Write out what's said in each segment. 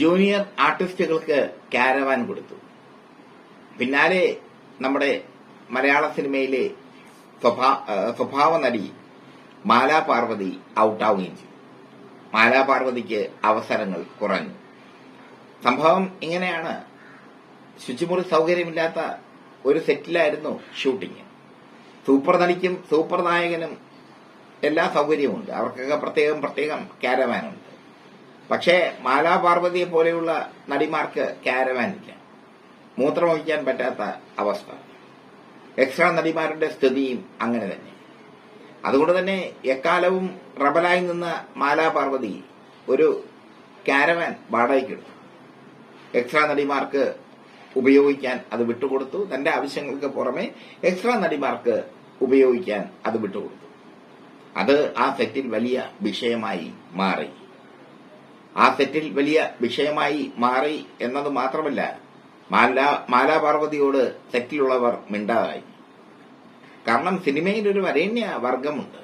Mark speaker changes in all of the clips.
Speaker 1: Junior ആർട്ടിസ്റ്റുകൾക്ക് caravan കൊടുത്തു. പിന്നാലെ നമ്മുടെ മലയാള സിനിമയിലെ സ്വഭാവ നടി മാലാ പാർവതി ഔട്ടാവുകയും ചെയ്തു. മാലാ പാർവതിക്ക് അവസരങ്ങൾ കുറഞ്ഞു. സംഭവം ഇങ്ങനെയാണ്. ശുചിമുറി സൗകര്യമില്ലാത്ത ഒരു സെറ്റിലായിരുന്നു ഷൂട്ടിംഗ് സൂപ്പർ നടിക്കും സൂപ്പർ നായകനും എല്ലാ സൗകര്യവുമുണ്ട്. അവർക്കൊക്കെ പ്രത്യേകം പ്രത്യേകം കാരവാനുണ്ട്. പക്ഷേ മാലാ പാർവതിയെ പോലെയുള്ള നടിമാർക്ക് കാരവാനില്ല. മൂത്രം മൂത്രമൊഴിക്കാൻ പറ്റാത്ത അവസ്ഥ. എക്സ്ട്രാ നടിമാരുടെ സ്ഥിതിയും അങ്ങനെ തന്നെ. അതുകൊണ്ട് തന്നെ എക്കാലവും റബലായി നിന്ന മാലാ പാർവതി ഒരു കാരവാൻ വാടകയ്ക്കെടുത്തു എക്സ്ട്രാ നടിമാർക്ക് ഉപയോഗിക്കാൻ അത് വിട്ടുകൊടുത്തു. തന്റെ ആവശ്യങ്ങൾക്ക് പുറമെ എക്സ്ട്രാ നടിമാർക്ക് ഉപയോഗിക്കാൻ അത് വിട്ടുകൊടുത്തു. അത് ആ സെറ്റിൽ വലിയ വിഷയമായി മാറി. ആ സെറ്റിൽ വലിയ വിഷയമായി മാറി എന്നത് മാത്രമല്ല മാലാ മാലാ പാർവതിയോട് സെറ്റിലുള്ളവർ മിണ്ടാതായി. കാരണം സിനിമയിൽ ഒരു വരേണ്യ വർഗമുണ്ട്.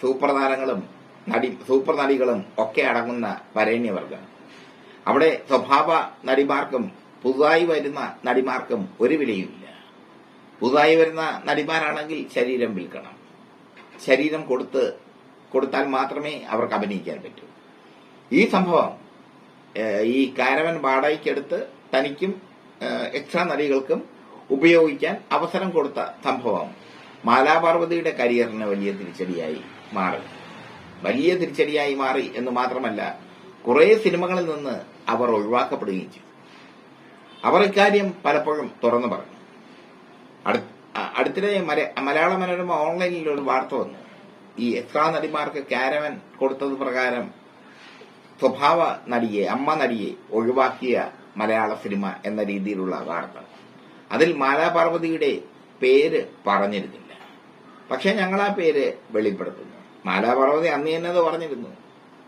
Speaker 1: സൂപ്പർ താരങ്ങളും നടി സൂപ്പർ നടികളും ഒക്കെ അടങ്ങുന്ന വരേണ്യ വർഗം. അവിടെ സ്വഭാവ നടിമാർക്കും പുതുതായി വരുന്ന നടിമാർക്കും ഒരു വിലയുമില്ല. പുതുതായി വരുന്ന നടിമാരാണെങ്കിൽ ശരീരം വിൽക്കണം. ശരീരം കൊടുത്ത് കൊടുത്താൽ മാത്രമേ അവർക്ക് അഭിനയിക്കാൻ പറ്റൂ. ഈ സംഭവം ഈ കാരവൻ വാടകയ്ക്കെടുത്ത് തനിക്കും എക്സ്ട്രാ നടികൾക്കും ഉപയോഗിക്കാൻ അവസരം കൊടുത്ത സംഭവം മാലാപാർവതിയുടെ കരിയറിന് വലിയ തിരിച്ചടിയായി മാറി. വലിയ തിരിച്ചടിയായി മാറി എന്ന് മാത്രമല്ല കുറെ സിനിമകളിൽ നിന്ന് അവർ ഒഴിവാക്കപ്പെടുകയും ചെയ്തു. അവർ ഇക്കാര്യം പലപ്പോഴും തുറന്നു പറഞ്ഞു. അടുത്തിടെ മല- മലയാള മനോരമ ഓൺലൈനിൽ ഒരു വാർത്ത വന്നു. ഈ എക്സ്ട്രാ നടിമാർക്ക് കാരവൻ കൊടുത്തത് പ്രകാരം സ്വഭാവ നടിയെ അമ്മ നടിയെ ഒഴിവാക്കിയ മലയാള സിനിമ എന്ന രീതിയിലുള്ള വാർത്ത. അതിൽ മാലാപാർവതിയുടെ പേര് പറഞ്ഞിരുന്നില്ല. പക്ഷെ ഞങ്ങൾ ആ പേര് വെളിപ്പെടുത്തുന്നു. മാലാപാർവതി അന്ന് തന്നെ അത് പറഞ്ഞിരുന്നു.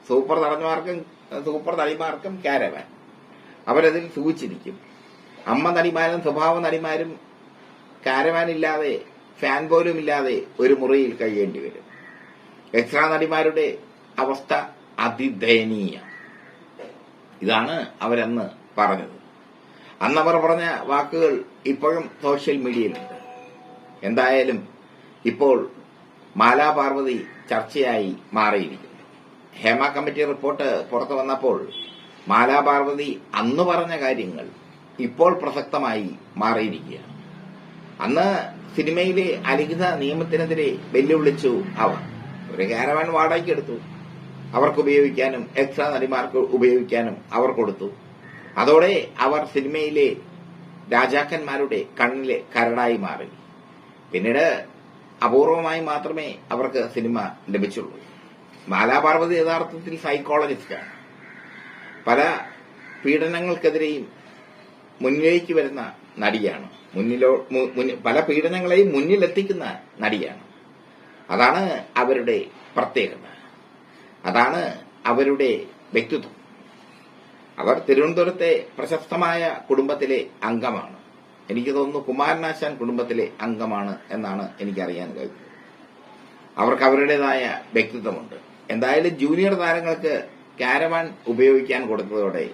Speaker 1: സൂപ്പർ നടന്മാർക്കും സൂപ്പർ നടിമാർക്കും കാരവാൻ. അവരതിൽ സൂചിച്ചിരിക്കും. അമ്മ നടിമാരും സ്വഭാവ നടിമാരും കാരവാൻ ഇല്ലാതെ ഫാൻ പോലും ഇല്ലാതെ ഒരു മുറിയിൽ കഴിയേണ്ടി വരും. എക്സ്ട്രാ നടിമാരുടെ അവസ്ഥ അതിദയനീയ. ഇതാണ് അവരന്ന് പറഞ്ഞത്. അന്ന് അവർ പറഞ്ഞ വാക്കുകൾ ഇപ്പോഴും സോഷ്യൽ മീഡിയയിലുണ്ട്. എന്തായാലും ഇപ്പോൾ മാലാ പാർവതി ചർച്ചയായി മാറിയിരിക്കുന്നു. ഹേമ കമ്മിറ്റി റിപ്പോർട്ട് പുറത്തു വന്നപ്പോൾ മാലാ പാർവതി അന്ന് പറഞ്ഞ കാര്യങ്ങൾ ഇപ്പോൾ പ്രസക്തമായി മാറിയിരിക്കുകയാണ്. അന്ന് സിനിമയിലെ അലിഖിത നിയമത്തിനെതിരെ വെല്ലുവിളിച്ചു അവർ. ഒരു കാരവാൻ വാടകയ്ക്ക് എടുത്തു. അവർക്ക് ഉപയോഗിക്കാനും എക്സ്ട്രാ നടിമാർക്ക് ഉപയോഗിക്കാനും അവർ കൊടുത്തു. അതോടെ അവർ സിനിമയിലെ രാജാക്കന്മാരുടെ കണ്ണിലെ കരടായി മാറി. പിന്നീട് അപൂർവമായി മാത്രമേ അവർക്ക് സിനിമ ലഭിച്ചുള്ളൂ. ബാലാപാർവതി യഥാർത്ഥത്തിൽ സൈക്കോളജിസ്റ്റാണ് പല പീഡനങ്ങൾക്കെതിരെയും മുന്നിലേക്ക് വരുന്ന നടിയാണ്. മുന്നിലോ പല പീഡനങ്ങളെയും മുന്നിലെത്തിക്കുന്ന നടിയാണ്. അതാണ് അവരുടെ പ്രത്യേകത. അതാണ് അവരുടെ വ്യക്തിത്വം. അവർ തിരുവനന്തപുരത്തെ പ്രശസ്തമായ കുടുംബത്തിലെ അംഗമാണ്. എനിക്ക് തോന്നുന്നു കുമാരനാശാൻ കുടുംബത്തിലെ അംഗമാണ് എന്നാണ് എനിക്കറിയാൻ കഴിയുന്നത്. അവർക്ക് അവരുടേതായ വ്യക്തിത്വമുണ്ട്. എന്തായാലും ജൂനിയർ താരങ്ങൾക്ക് കാരവാൻ ഉപയോഗിക്കാൻ കൊടുത്തതോടെ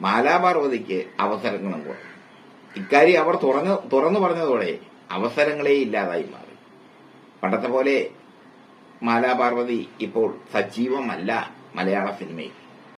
Speaker 1: മാലാപാർവതിക്ക് അവസരങ്ങളും കൊടുക്കും ഇക്കാര്യം അവർ തുറന്നു തുറന്നു പറഞ്ഞതോടെ അവസരങ്ങളേ ഇല്ലാതായി മാറി. പണ്ടത്തെ പോലെ മാലാപാർവതി ഇപ്പോൾ സജീവമല്ല മലയാള സിനിമയിൽ.